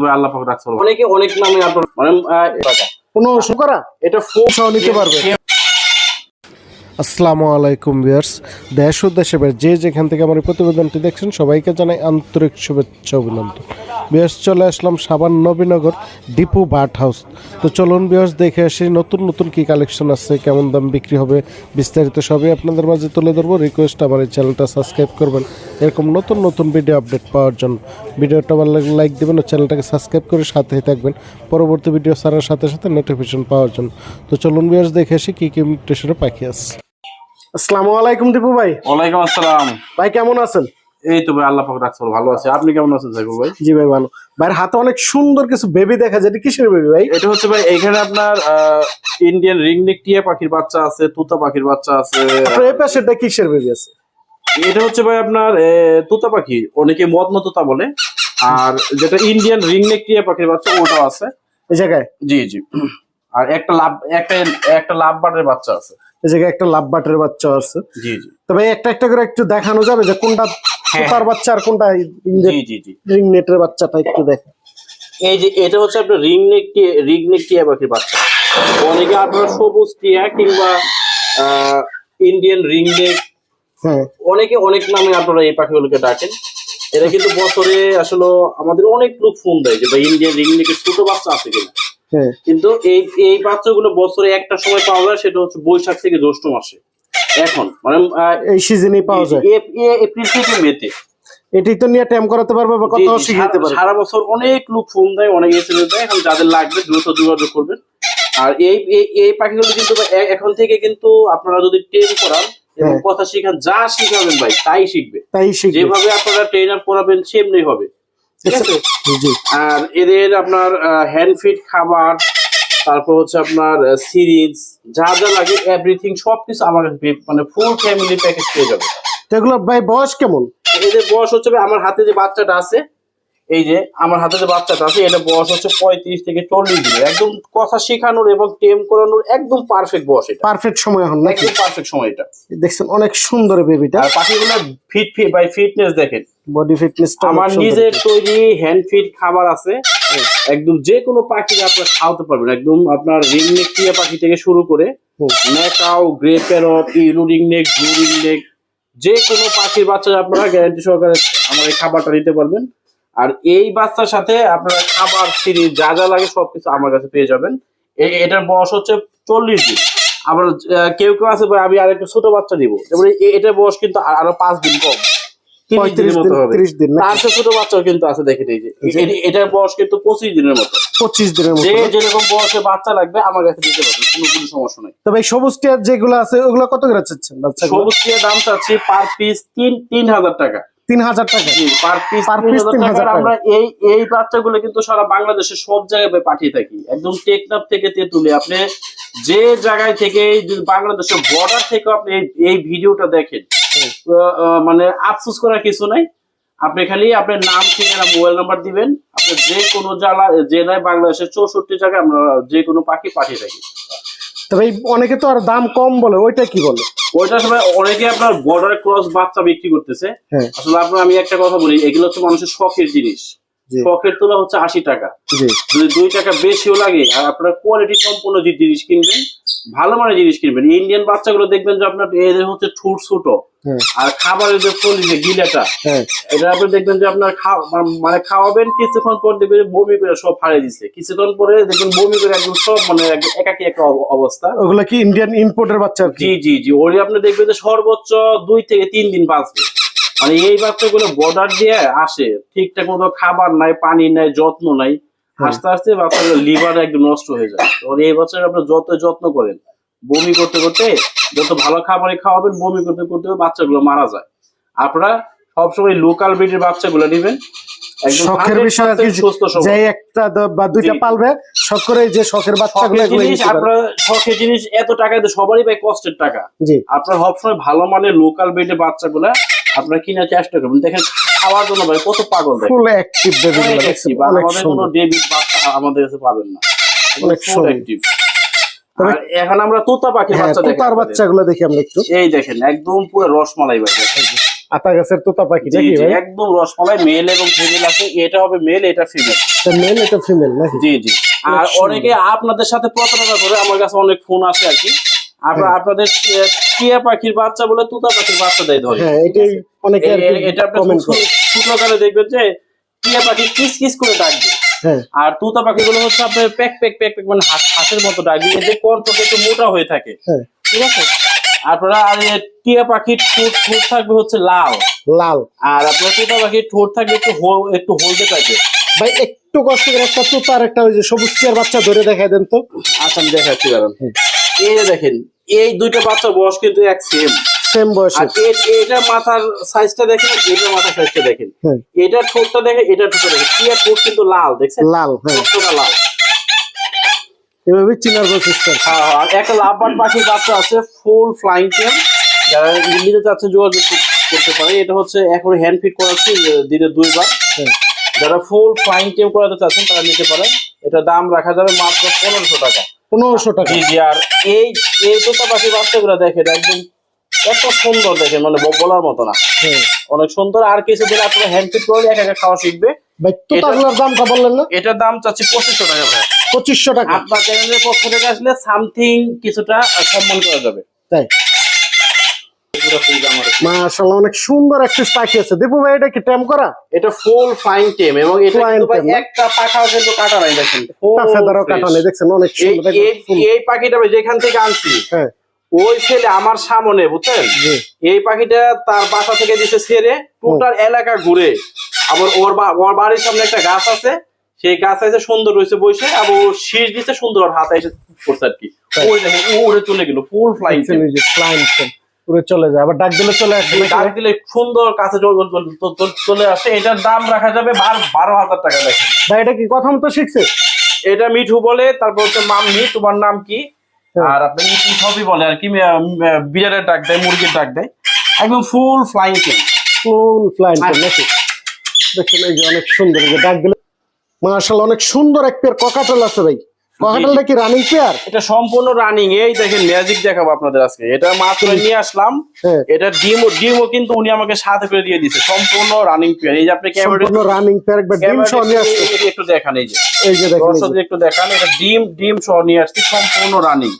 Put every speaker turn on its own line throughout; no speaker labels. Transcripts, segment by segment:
আল্লাহ পাক রাখছে অনেকে অনেক নামে আপনার মানে
কোনো
এটা ফোক
সহ নিতে পারবে। আসসালামু আলাইকুম ভিউয়ার্স। দেশ ও দেশের যে যেখান থেকে আমার প্রতিবেদনটি দেখছেন, সবাইকে জানাই আন্তরিক শুভেচ্ছা অভিনন্দন। ভিউয়ার্স, চলে আসলাম সাবান নবীনগর ডিপু বার্ট হাউস। তো চলুন ভিউয়ার্স, দেখে আসি নতুন নতুন কি কালেকশন আছে, কেমন দাম বিক্রি হবে, বিস্তারিত সবই আপনাদের মাঝে তুলে ধরবো। রিকোয়েস্ট, আমার এই চ্যানেলটা সাবস্ক্রাইব করবেন। এরকম নতুন নতুন ভিডিও আপডেট পাওয়ার জন্য। ভিডিওটা ভালো লাগলে লাইক দেবেন ও চ্যানেলটাকে সাবস্ক্রাইব করে সাথেই থাকবেন। পরবর্তী ভিডিও ছাড়ার সাথে সাথে নোটিফিকেশন পাওয়ার জন্য। তো চলুন ভিউয়ার্স, দেখে আসি কী কী মিউটেশনে পাখি আছে। আসসালামু আলাইকুম দীপু ভাই।
ওয়ালাইকুম আসসালাম।
ভাই কেমন আছেন?
এই তো ভাই আল্লাহ পাক রাখছে ভালো। আছে। আপনি কেমন আছেন সাইকুল ভাই?
জি ভাই ভালো। ভাইয়ের হাতে অনেক সুন্দর কিছু বেবি দেখা যায়। এটা কিসের বেবি ভাই?
এটা হচ্ছে ভাই এখানে আপনার ইন্ডিয়ান রিংনেক টিয়া পাখির বাচ্চা আছে তুতা পাখির বাচ্চা আছে।
এই পাশেরটা কিসের বেবি আছে?
এটা হচ্ছে ভাই আপনার তুতা পাখি অনেকে মদন তুতা বলে। আর যেটা ইন্ডিয়ান রিংনেক টিয়া পাখির বাচ্চা ওটাও আছে।
এই জায়গায়?
জি জি। আর একটা লাভ একটা একটা লাভ বার্ডের বাচ্চা আছে।
এই জায়গায় একটা লাভ বাটের বাচ্চা আছে।
জি জি।
তবে একটা একটা করে একটু দেখানো যাবে যে কোনটা সুতার বাচ্চা আর কোনটা
জি জি জি।
রিং নেটের বাচ্চাটা একটু দেখা।
এই যে এটা হচ্ছে আপনার রিংনেক টিয়া রিংনেক টিয়া পাখির বাচ্চা। অনেকে আপনার সবুজ টিয়া কিংবা ইন্ডিয়ান রিংনেক
হ্যাঁ।
অনেকে অনেক নামে আপনারা এই পাখিগুলোকে ডাকেন। এরা কিন্তু বছরে আসলে আমাদের অনেক লোক ফোন দেয় যে ভাই ইন্ডিয়ান রিংনেকের ছোট বাচ্চা আছে কিনা।
হ্যাঁ
কিন্তু এই এই বাচ্চাগুলো বছরে একটা সময় পাওয়া যায় সেটা হচ্ছে বৈশাখ থেকে জ্যৈষ্ঠ মাসে। এখন মানে
এই সিজনেই পাওয়া যায়।
এপ্রিল থেকে মেতে।
এটাই তো নিয়ে টাইম করাতে পারবে বা কত শিখাইতে পারবে।
সারা বছর অনেক লোক ফোন দেয় অনেক এসএমএস দেয় এখন যাদের লাগবে দ্রুত যোগাযোগ করবেন। আর এই এই- পাখিগুলো কিন্তু এখন থেকে কিন্তু আপনারা যদি ট্রেন করান এবং
হ্যাঁ।
কথা শিখান যা শিখাবেন ভাই তাই শিখবে।
তাই শিখবে।
যেভাবে আপনারা ট্রেন আপ করাবেন সেমনি হবে। ঠিক আছে? আর এদের আপনার হ্যান্ড ফিড খাবার তারপর হচ্ছে আপনার সিরিজ যা যা লাগে এভরিথিং সবকিছু আমার মানে ফুল ফ্যামিলি প্যাকেজ পেয়ে যাবে।
তো এগুলো ভাই বয়স কেমন?
এদের বয়স হচ্ছে আমার হাতে যে বাচ্চাটা আছে এই যে আমার হাতে যে বাচ্চাটা আছে এটা বয়স হচ্ছে পঁয়ত্রিশ থেকে চল্লিশ দিনের। একদম কথা শেখানোর এবং টেম করানোর একদম পারফেক্ট বয়স এটা।
পারফেক্ট সময় এখন নাকি?
একদম পারফেক্ট সময় এটা।
দেখছেন অনেক সুন্দর বেবিটা
আর পাখিগুলো ফিট ফিট বাই ফিটনেস দেখেন।
বডি ফিটনেস
আমার নিজের তৈরি হ্যান্ড ফিড খাবার আছে। একদম যে কোনো পাখি আপনার খাওয়াতে পারবেন। একদম আপনার রিং রিংনেক টিয়া পাখি থেকে শুরু করে। ম্যাকাও গ্রে প্যারট ইরু রিংনেক ব্লু রিংনেক যে কোনো পাখির বাচ্চা আপনারা গ্যারান্টি সহকারে আমার এই খাবারটা নিতে পারবেন। আর এই বাচ্চার সাথে আপনারা খাবার সিরিজ যা যা লাগে সবকিছু আমার কাছে পেয়ে যাবেন। এটার বয়স হচ্ছে চল্লিশ দিন। আবার কেউ কেউ আছে আমি আরেকটা ছোট বাচ্চা দিব। যেমন এটার বয়স কিন্তু আরও পাঁচ দিন কম। তার ছোট বাচ্চাও কিন্তু আছে এ- এটার বয়স কিন্তু পঁচিশ দিনের মতো।
পঁচিশ দিনের
যে
মতো
যেরকম বয়সে বাচ্চা লাগবে আমার কাছে দিতে পারবে কোনো কোনো সমস্যা নাই।
তবে সবুজ টিয়ার যেগুলো আছে ওগুলো কত করে চাচ্ছেন
সবুজ টিয়ার দাম চাচ্ছি পার পিস তিন তিন হাজার টাকা।
তিন হাজার টাকা
পার পিস তিন হাজার
3000
টাকা।
টাকা।
আমরা এই এই বাচ্চাগুলো কিন্তু সারা সব জায়গায় পাঠিয়ে থাকি। একদম টেকনাফ থেকে তেতুলে আপনি যে জায়গায় থেকে বাংলাদেশের বর্ডার থেকে আপনি এই- ভিডিওটা দেখেন। মানে আফসোস করার কিছু নাই। আপনি খালি আপনার নাম ঠিকানা মোবাইল নাম্বার দিবেন। আপনি যে কোনো জেলা জেলায় বাংলাদেশের চৌষট্টি জায়গায় আমরা যে কোনো পাখি পাঠিয়ে থাকি।
তবে অনেকে তো আর দাম কম বলে ওইটা কি বলে?
ওইটা সময় অনেকে আপনার বর্ডার ক্রস বাচ্চা বিক্রি করতেছে।
হ্যাঁ।
আসলে আপনার আমি একটা কথা বলি এগুলো হচ্ছে মানুষের শখের জিনিস। শখের তোলা হচ্ছে আশি টাকা। যদি দুই টাকা বেশিও লাগে আর আপনার কোয়ালিটি সম্পূর্ণ যে জিনিস কিনবেন ভালো মানের জিনিস কিনবেন। ইন্ডিয়ান বাচ্চাগুলো দেখবেন যে আপনার এদের হচ্ছে ঠুট ছোট।
হ্যাঁ।
আর খাবারের যে ফলি যে গিলাটা
হ্যাঁ।
এটা আপনি দেখবেন যে আপনার মানে খাওয়াবেন কিছুক্ষণ পর দেখবেন বমি করে সব ফাড়ে দিচ্ছে কিছুক্ষণ পরে দেখবেন বমি করে একদম সব মানে এক- একাকি একটা অবস্থা।
ওগুলো কি ইন্ডিয়ান ইম্পোর্টের বাচ্চা
জি জি জি। ওরে আপনি দেখবেন যে সর্বোচ্চ দুই থেকে তিন দিন বাঁচবে। মানে এই বাচ্চাগুলো বর্ডার দিয়ে আসে। ঠিকঠাক মতো খাবার নাই পানি নাই যত্ন নাই। আস্তে আস্তে বাচ্চাগুলো লিভার একদম নষ্ট হয়ে যায়। তো এই বাচ্চাকে আপনি যত যত্ন করেন বমি করতে করতে যত ভালো খাবারই খাওয়াবেন বমি করতে করতে বাচ্চাগুলো মারা যায়। আপনারা সবসময় লোকাল ব্রিডের বাচ্চাগুলো নেবেন।
শখের বিষয় আর কি
100% সুস্থ সবল।
যে একটা বা দুইটা পালবে শখ করে যে শখের বাচ্চাগুলো
আপনার শখের জিনিস এত সবারই ভাই কষ্টের টাকা। আপনার সবসময় ভালো মানের লোকাল বেডে বাচ্চাগুলা আপনার কেনার চেষ্টা করবেন। দেখেন খাওয়ার জন্য ভাই কত পাগল
ফুল অ্যাক্টিভ বেবি
আমাদের কোনো ডেবিট বাচ্চা আমাদের কাছে পাবেন না।
অনেক
ফুল অ্যাক্টিভ
তবে-
এখন আমরা তোতা পাখির
হ্যাঁ
বাচ্চা দেখেন
তোতার। বাচ্চাগুলো দেখি আমরা একটু।
এই দেখেন একদম পুরো রসমালাই ভাই
আতা গাছের তোতা পাখি নাকি ভাই?
একদম রসমালাই মেল এবং ফিমেল আছে। এটা হবে মেল এটা ফিমেল
মেল এটা ফিমেল নাকি?
জি জি। আর অনেকে আপনাদের সাথে প্রতারণা করে আমার কাছে অনেক ফোন আসে আর কি।
হ্যাঁ।
আপনাদের টিয়া পাখির বাচ্চা বলে তুতা পাখির বাচ্চা দেয় ধরে।
হ্যাঁ এটাই অনেকে আর
এটা
কমেন্ট করে।
দেখবেন যে টিয়া পাখি কিস কিস করে ডাকবে
হ্যাঁ।
আর তুতা পাখিগুলো হচ্ছে আপনার প্যাক প্যাক প্যাক প্যাক মানে হাঁস হাঁসের মতো ডাকবে কণ্ঠটা একটু মোটা হয়ে থাকে।
হ্যাঁ।
ঠিক আছে? আপনারা আর টিয়া পাখির ঠোঁট ঠোঁট থাকবে হচ্ছে লাল।
লাল।
আর আপনার তুতা পাখির ঠোঁট থাকবে একটু একটু হলদে টাইপের
ভাই একটু কষ্ট করে একটা তোতার একটা ওই যে সবুজ টিয়ার বাচ্চা ধরে দেখাই দেন তো।
আচ্ছা আমি দেখাচ্ছি দাঁড়ান এই দেখেন এই দুইটা বাচ্চার বয়স কিন্তু এক সেম
সেম বয়সে
আর এ- এটার মাথার সাইজটা দেখেন এটার মাথার সাইজটা দেখেন।
হ্যাঁ।
এটার ঠোঁটটা দেখেন এটার ঠোঁটটা দেখেন। টিয়ার ঠোঁট কিন্তু লাল দেখছেন?
লাল হ্যাঁ।
ঠোঁটটা লাল।
এভাবে চিনার বৈশিষ্ট্য
হ্যাঁ, আর একটা লাভবার্ড পাখির বাচ্চা আছে ফুল ফ্লাইং টেম যারা নিতে চাচ্ছে যোগাযোগ করতে পারে এটা হচ্ছে এখন হ্যান্ড ফিট করাচ্ছি দিনে দুইবার।
হ্যাঁ।
যারা ফুল ফ্লাইং টেম করাতে চাচ্ছেন তারা নিতে পারেন। এটা দাম রাখা যাবে মাত্র পনেরোশো টাকা।
পনেরোশো টাকা।
জি জি আর এই এই তোতা পাখির বাচ্চাগুলো দেখেন একদম এত সুন্দর দেখেন মানে বলার মতো না। অনেক সুন্দর আর কিছুদিন আপনারা হ্যান্ড ফিট করলে এক একা খাওয়া শিখবে।
ভাই তোতাগুলোর দামটা বললেন না?
এটার দাম চাচ্ছি পঁচিশশো টাকা ভাই।
পঁচিশশো টাকা।
আপনার চ্যানেলের পক্ষ থেকে আসলে সামথিং কিছুটা সম্মান করা যাবে।
তাই। মাশাআল্লাহ অনেক সুন্দর একটা পাখি আছে। দীপু ভাই এটা কি করা?
এটা ফুল টেম এবং এটা কিন্তু ভাই একটা পাখাও কিন্তু কাটা নাই দেখেন।
নেই দেখছেন অনেক
এই
সুন্দর
পাখিটা ভাই যেখান থেকে আনছি
হ্যাঁ।
ওই ছেলে আমার সামনে বুঝছেন? এই পাখিটা তার বাসা থেকে দিছে ছেড়ে টোটাল এলাকা ঘুরে। আবার ওর ওর বাড়ির সামনে একটা গাছ আছে। সেই গাছ আছে সুন্দর রয়েছে বসে আবার ও শীষ দিতে সুন্দর ওর হাতে এসে পড়ছে আর কি।
তাই।
ওই দেখেন ও উড়ে চলে গেল ফুল ফ্লাইং
tail, পুরো চলে যায়। আবার ডাক দিলে চলে আসে
ডাক দিলে সুন্দর কাছে চল- আসে। এটার দাম রাখা যাবে বার- হাজার টাকা দেখেন
ভাই এটা কি? কথা মতো শিখছে?
এটা মিঠু বলে তারপর হচ্ছে মাম্মি তোমার নাম কি?
হ্যাঁ।
আর আপনি কি সবই বলে আর কি বিড়ালের ডাক দেয় মুরগির ডাক দেয় একদম ফুল ফ্লাইং টেম
ফুল ফ্লাইং tail নাকি? দেখুন এই যে অনেক সুন্দর এই যে ডাক দিলে মাশাআল্লাহ অনেক সুন্দর এক পেয়ার ককাটেল আছে ভাই। ককাটেলটা কি রানিং পেয়ার
এটা সম্পূর্ণ রানিং এই দেখেন ম্যাজিক দেখাবো আপনাদের আজকে। এটা মাত্র নিয়ে আসলাম।
হ্যাঁ।
এটা ডিমও ডিমও কিন্তু উনি আমাকে সাথে করে দিয়ে দিছে সম্পূর্ণ রানিং পেয়ার এই যে আপনি ক্যামেরা
সম্পূর্ণ রানিং পেয়ার একবার ডিম সহ নিয়ে আসছে
একটু দেখান এই যে।
এই যে দেখেন
দর্শকদের একটু দেখান এটা ডিম ডিম সহ নিয়ে আসছি সম্পূর্ণ রানিং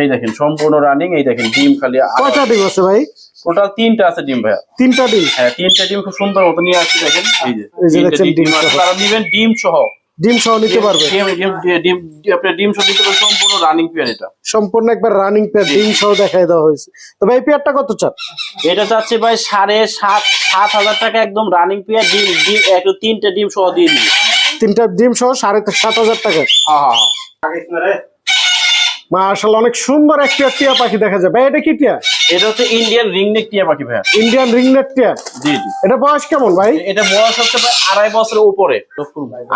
এই দেখেন সম্পূর্ণ রানিং এই দেখেন ডিম খালি
কয়টা ডিম আছে ভাই?
টোটাল তিনটা আছে ডিম ভাইয়া।
তিনটা ডিম?
হ্যাঁ তিনটা ডিম খুব সুন্দর মতো নিয়ে আসছি দেখেন এই যে।
এই যে
ডিম
ডিম।
তারা নিবেন ডিম সহ।
ডিম সহ নিতে পারবে।
ডিম ডিম ডিম আপনার ডিম সহ দিতে পারবেন সম্পূর্ণ রানিং পেয়ার এটা।
সম্পূর্ণ একবার রানিং পেয়ার ডিম সহ দেখায় দেওয়া হয়েছে। তো ভাই এই পেয়ারটা কত চান?
এটা চাচ্ছি ভাই সাড়ে সাত সাত হাজার টাকা একদম রানিং পেয়ার ডিম ডিম একটু তিনটে ডিম সহ দিয়ে দিবি।
তিনটা ডিম সহ সাড়ে সাত হাজার টাকা।
হ্যাঁ হ্যাঁ হ্যাঁ।
মাশাআল্লাহ অনেক সুন্দর একটা টিয়া পাখি দেখা যায়। ভাই এটা কি টিয়া?
এটা হচ্ছে ইন্ডিয়ান রিংনেক টিয়া পাখি ভাইয়া।
ইন্ডিয়ান রিংনেট টিয়া?
জি জি।
এটা বয়স কেমন ভাই?
এটা বয়স হচ্ছে প্রায় আড়াই বছরের উপরে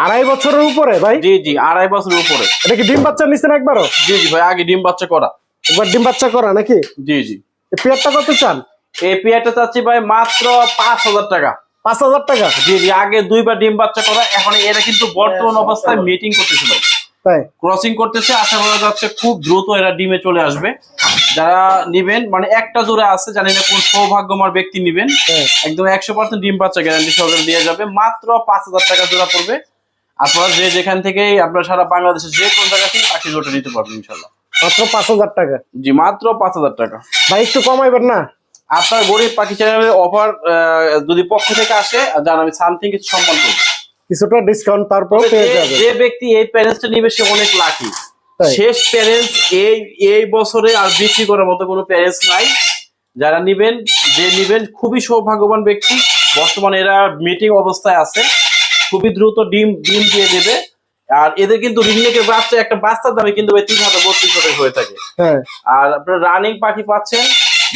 আড়াই বছরের উপরে ভাই?
জি জি আড়াই বছরের উপরে।
এটা কি ডিম বাচ্চা নিছেন একবারও?
জি জি ভাই আগে ডিম বাচ্চা করা।
একবার ডিম বাচ্চা করা নাকি?
জি জি।
এই পেয়ারটা কত চান?
এই পেয়ারটা চাচ্ছি ভাই মাত্র পাঁচ হাজার টাকা।
পাঁচ হাজার টাকা?
জি জি আগে দুইবার ডিম বাচ্চা করা এখন এরা কিন্তু বর্তমান অবস্থায় মিটিং করতেছে ভাই।
তাই?
ক্রসিং করতেছে আশা করা যাচ্ছে খুব দ্রুত এরা ডিমে চলে আসবে। যারা নিবেন মানে একটা জোরে আছে জানি না কোন সৌভাগ্যমার ব্যক্তি নিবেন।
হ্যাঁ।
একদম একশো পার্সেন্ট ডিম বাচ্চা গ্যারান্টি সহকারে দিয়ে যাবে। মাত্র পাঁচ হাজার টাকা জোড়া পড়বে। আপনারা যে যেখান থেকে আপনারা সারা বাংলাদেশের যে কোন জায়গা থেকে পাখি জোটা নিতে পারবেন ইনশাল্লাহ
মাত্র পাঁচ হাজার টাকা?
জি মাত্র পাঁচ হাজার টাকা।
ভাই একটু কমাইবেন না?
আপনার গরিব পাখি চ্যানেলের অফার যদি পক্ষ থেকে আসে জান আমি সামথিং কিছু সম্মান করব।
কিছুটা ডিসকাউন্ট তারপর পেয়ে
যে-
যাবে।
যে ব্যক্তি এই প্যারেন্টসটা নিবে সে অনেক লাকি শেষ প্যারেন্টস এই এই বছরে আর বিক্রি করার মতো কোনো প্যারেন্টস নাই। যারা নিবেন যে নিবেন খুবই সৌভাগ্যবান ব্যক্তি। বর্তমানে এরা মিটিং অবস্থায় আছে। খুবই দ্রুত ডিম ডিম দিয়ে দেবে। আর এদের কিন্তু রিংনেকের বাচ্চা একটা বাচ্চার দামে কিন্তু ভাই তিন হাজার বত্রিশ টাকা হয়ে থাকে।
হ্যাঁ।
আর আপনার রানিং পাখি পাচ্ছেন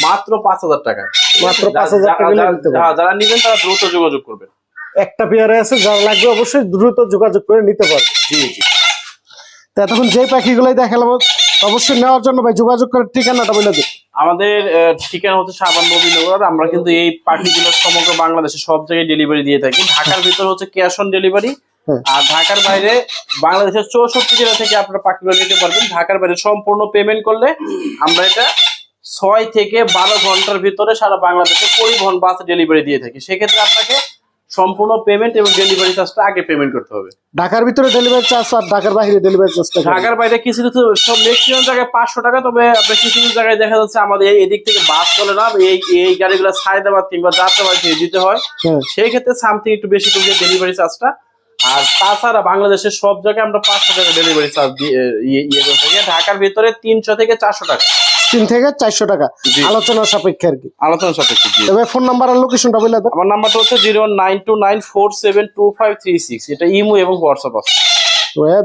মাত্র পাঁচ হাজার টাকা।
মাত্র 5,000 টাকা হলে
যারা- নিবেন তারা দ্রুত যোগাযোগ করবেন।
একটা পেয়ারে আছে যারা লাগবে অবশ্যই দ্রুত যোগাযোগ করে নিতে পারবে।
জি জি।
তো এতক্ষণ যে পাখিগুলোই দেখালাম অবশ্যই নেওয়ার জন্য ভাই যোগাযোগ করে ঠিকানাটা বলে দিন।
আমাদের ঠিকানা হচ্ছে সাবান নবীনগর আমরা কিন্তু এই পাখিগুলো সমগ্র বাংলাদেশে সব জায়গায় ডেলিভারি দিয়ে থাকি। ঢাকার ভিতরে হচ্ছে ক্যাশ অন ডেলিভারি। আর ঢাকার বাইরে বাংলাদেশের চৌষট্টি জেলা থেকে আপনারা পাখিগুলো নিতে পারবেন। ঢাকার বাইরে সম্পূর্ণ পেমেন্ট করলে আমরা এটা ছয় থেকে বারো ঘণ্টার ভিতরে সারা বাংলাদেশে পরিবহন বাস ডেলিভারি দিয়ে থাকি। সেক্ষেত্রে আপনাকে সম্পূর্ণ পেমেন্ট এবং ডেলিভারি চার্জটা আগে পেমেন্ট করতে হবে।
ঢাকার ভিতরে ডেলিভারি চার্জ আর ঢাকার বাইরে ডেলিভারি চার্জ
ঢাকার বাইরে কিছু কিছু সব ম্যাক্সিমাম জায়গায় পাঁচশো টাকা তবে আপনার কিছু কিছু জায়গায় দেখা যাচ্ছে আমাদের এই এদিক থেকে বাস চলে না এই এই গাড়িগুলো সায়দাবাদ কিংবা যাত্রাবাদ থেকে দিতে হয়।
হ্যাঁ।
সেই ক্ষেত্রে সামথিং একটু বেশি তুমি ডেলিভারি চার্জটা আর তাছাড়া বাংলাদেশের সব জায়গায় আমরা পাঁচশো টাকা ডেলিভারি চার্জ দিয়ে ইয়ে ইয়ে করে থাকি। ঢাকার ভিতরে তিনশো থেকে চারশো টাকা।
তিন থেকে চারশো টাকা। আলোচনা সাপেক্ষে আর কি।
আলোচনা সাপেক্ষে
তবে ফোন নাম্বার আর লোকেশনটা বলে দেন
আমার নাম্বারটা হচ্ছে zero nine two nine four seven two five three six. এটা ইমো এবং হোয়াটসঅ্যাপ আছে।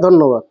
ধন্যবাদ।